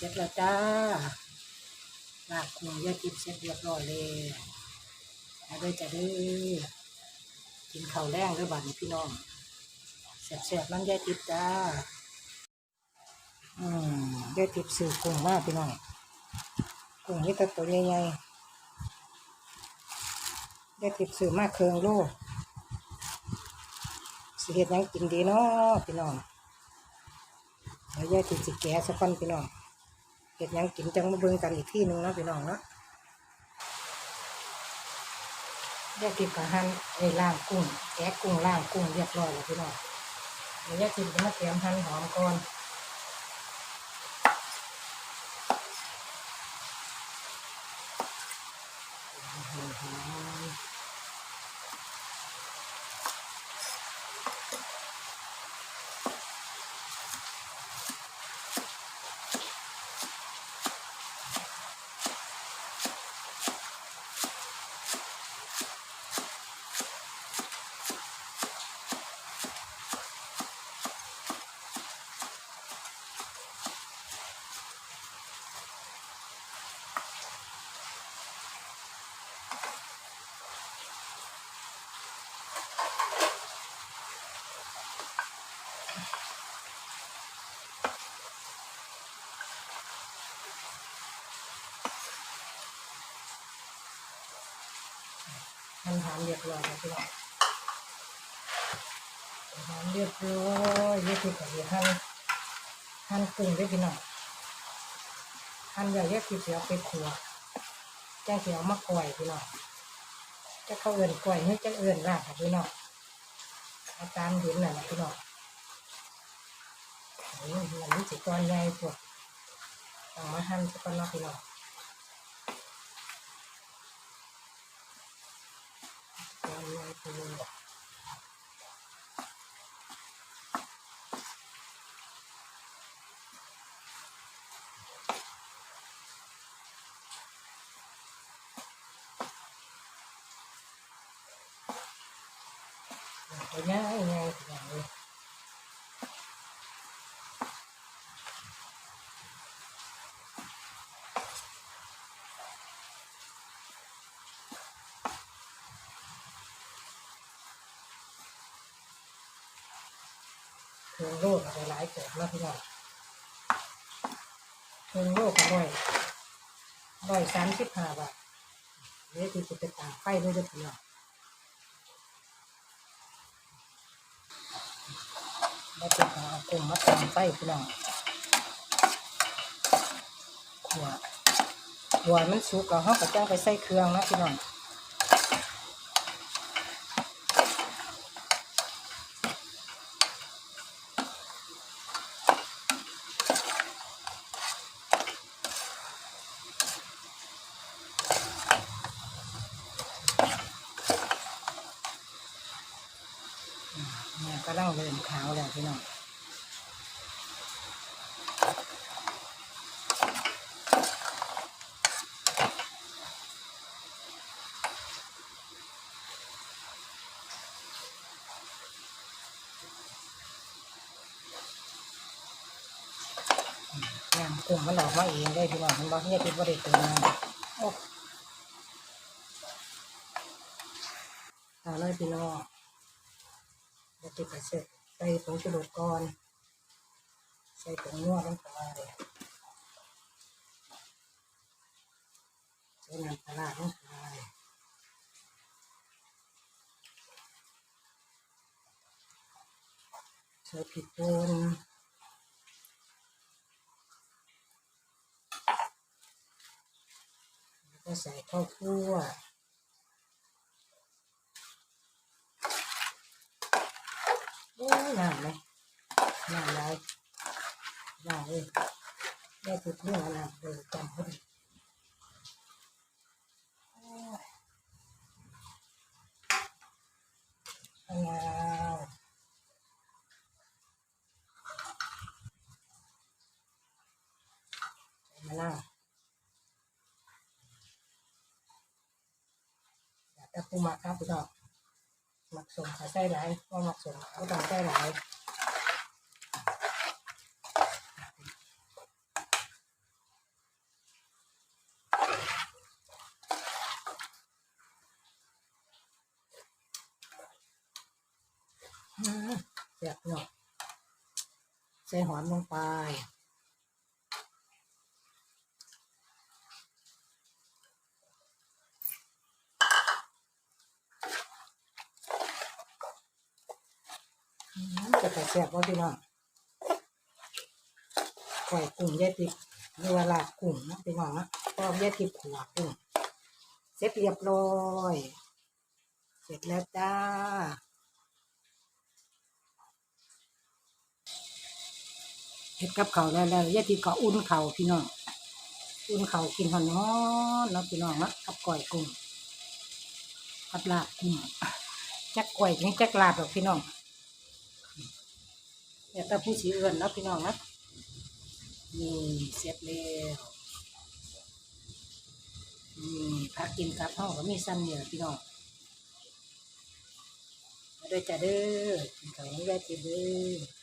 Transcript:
เสร็จแล้วจ้าลากุ้งยากิบเสร็จเรียบร้อยเลยมาด้วยจะได้อกินข้าวแรงด้วยบัดนี้พี่น้องแซ่บๆน้ำยากิบจ้า อืมยากิบซื้อกุ้งมากพี่น้องกุ้งนี่ตัวตัวใหญ่ๆยากิบซื้อมากเคืองโลสิเฮ็ดยังกินดีเนาะพี่น้องเดี๋ยวยาติดสิแกะสักคนพี่น้อง เห็ดยังกินจังมาเบิ่งกันอีกที่หนึ่งเนาะพี่น้องเนาะยกกินกับหั่นไอ้ล่างกุ้งแกะกุ้งล่างกุ้งเรียบร้อยแล้วพี่น้องเดี๋ยวยายติดจะมาเตรียมหั่นหอมก่อนหั่ นหอมเรียบร้อยแล้วพี่น้องหอมเรียบร้อยยายติดกับเดี๋ยวหั่นหั่นกุ้งด้พี่น้องหั่นใหญ่ยายติดเสียวไปขัวแจ้งเสียวมาก่อยพี่น้องจะเข้าเอื่นก่อยให้จะเอื่นลาบค่ะพี่น้องอาจารย์เห็นน่ะนะพี่น้องโอ้ยมันนี่สิก้อนใหญ่พวกต้องมาหั่นสักก้อนนาะพี่น้อง ก้อน ใหญ่ไปเลยตัวใหญ่ใหญ่พี่น้องเลยเครื่องโลกอะไรหลายเกิดแล้วพี่น้องเครื่องโลกอร่อยอร่อยสามสิบห้าบาทเดี๋ยวที่จะไปตามไฟด้วยเด้อพี่น้องแล้วจะเอากุ้งมาตามไฟพี่น้องขัวขัวมันสุกแล้วเขาก็จ้างไปใส่เครื่องนะพี่น้อง ก็ต้องเริ่มขาวแล้วพี่น้องน้ำกุ้งมันออกมาเองได้พี่น้องมันบอกเนี่ยคิดว่าได้ตัวน้ำโอ้ตาเลยพี่น้อง แล้วติดกระเสร็จใส่ผงชูรสก่อน ใส่ผงนัวลงไปใส่น้ำปลาลงไปใส่พริกป่นแล้วก็ใส่ข้าวคั่ว โอ้ยน้ำเลยน้ำลายน้ำเลยได้ติด หมักสมขาใส่หลายว่าหมักสมก็ต้องใส่หลายเสียบเนาะใส่หอมลงไป จะไปแซ่บว่าพี่น้องก่อยกุ้งยายติบหรือว่าลาบกุ้งนะพี่น้องนะก็ยายติบขัวกุ้งเสร็จเรียบร้อยเสร็จแล้วจ้าเห็ดกับเขาแล้วแล้วยายติบก็อุ่นเขาพี่น้องอุ่นเขากินหอนนอนเนาะพี่น้องนะกับก่อยกุ้งกับลาบกุ้งจักก่อยนี่จักลาบหรอกพี่น้อง เดี๋ยวแต่ผู้สีเอื่นนะพี่น้องนะนี่เสร็จแล้วนี่พักกินกับห้องก็มีซ้ำเนี่ยพี่น้องมาด้วยจ้าเด้อกินข้าวไม่ได้ทีเด้อ